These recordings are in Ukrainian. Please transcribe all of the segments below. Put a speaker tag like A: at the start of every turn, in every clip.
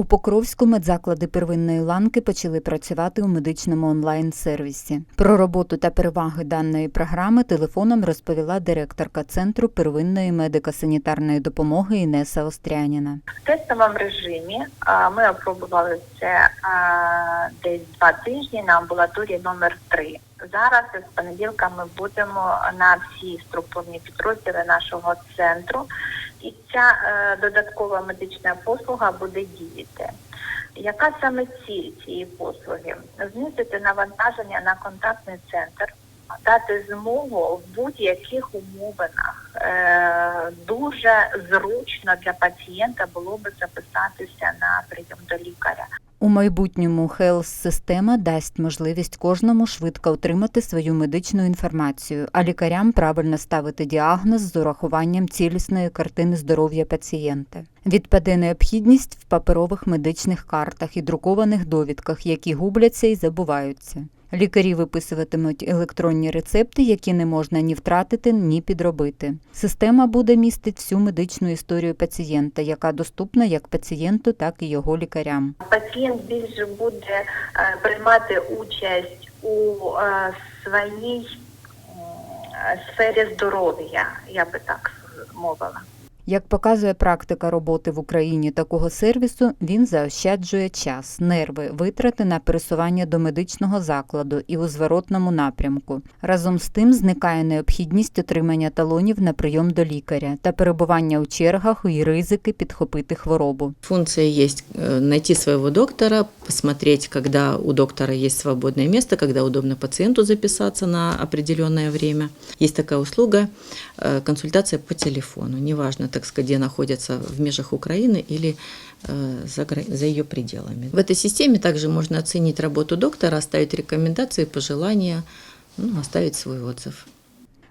A: У Покровську медзаклади первинної ланки почали працювати у медичному онлайн-сервісі. Про роботу та переваги даної програми телефоном розповіла директорка центру первинної медико-санітарної допомоги Інеса Остряніна.
B: В тестовому режимі ми опробували це десь два тижні на амбулаторії номер 3 Зараз з понеділка ми будемо на всі структурні підрозділи нашого центру, і ця е, додаткова медична послуга буде діяти. Яка саме ціль цієї послуги? Знизити навантаження на контактний центр, дати змогу в будь-яких умовинах. Е, дуже зручно для пацієнта було би записатися на прийом до лікаря.
A: У майбутньому Health-система дасть можливість кожному швидко отримати свою медичну інформацію, а лікарям правильно ставити діагноз з урахуванням цілісної картини здоров'я пацієнта. Відпаде необхідність в паперових медичних картах і друкованих довідках, які губляться і забуваються. Лікарі виписуватимуть електронні рецепти, які не можна ні втратити, ні підробити. Система буде містити всю медичну історію пацієнта, яка доступна як пацієнту, так і його лікарям.
B: Пацієнт більше буде е, приймати участь у е, своїй сфері здоров'я, я би так мовила.
A: Як показує практика роботи в Україні такого сервісу, він заощаджує час, нерви, витрати на пересування до медичного закладу і у зворотному напрямку. Разом з тим зникає необхідність отримання талонів на прийом до лікаря та перебування у чергах і ризики підхопити хворобу.
C: Функция есть э, найти своего доктора, посмотреть, когда у доктора есть свободное место, когда удобно пациенту записаться на определенное время. Есть такая услуга э, консультация по телефону. Неважно, так сказать, где находится в межах Украины или э, за, гра- за ее пределами. В этой системе также можно оценить работу доктора, оставить рекомендации, пожелания, ну, оставить свой отзыв.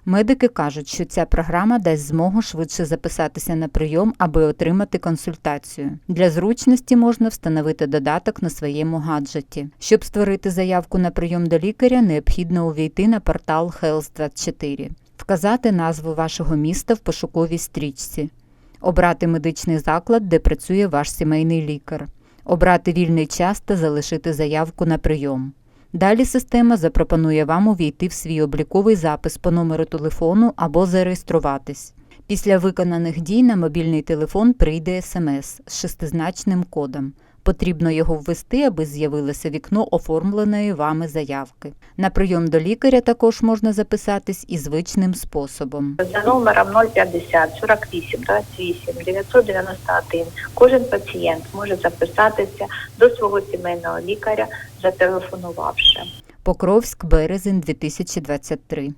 A: Медики кажуть, що ця програма дасть змогу швидше записатися на прийом, аби отримати консультацію. Для зручності можна встановити додаток на своєму гаджеті. Щоб створити заявку на прийом до лікаря, необхідно увійти на портал Health24, вказати назву вашого міста в пошуковій стрічці, обрати медичний заклад, де працює ваш сімейний лікар, обрати вільний час та залишити заявку на прийом. Далі система запропонує вам увійти в свій обліковий запис по номеру телефону або зареєструватись. Після виконаних дій на мобільний телефон прийде смс з шестизначним кодом. Потрібно його ввести, аби з'явилося вікно оформленої вами заявки. На прийом до лікаря також можна записатись і звичним способом.
B: За номером 050 48 28 991 кожен пацієнт може записатися до свого сімейного лікаря, зателефонувавши.
A: Покровськ, березень 2023.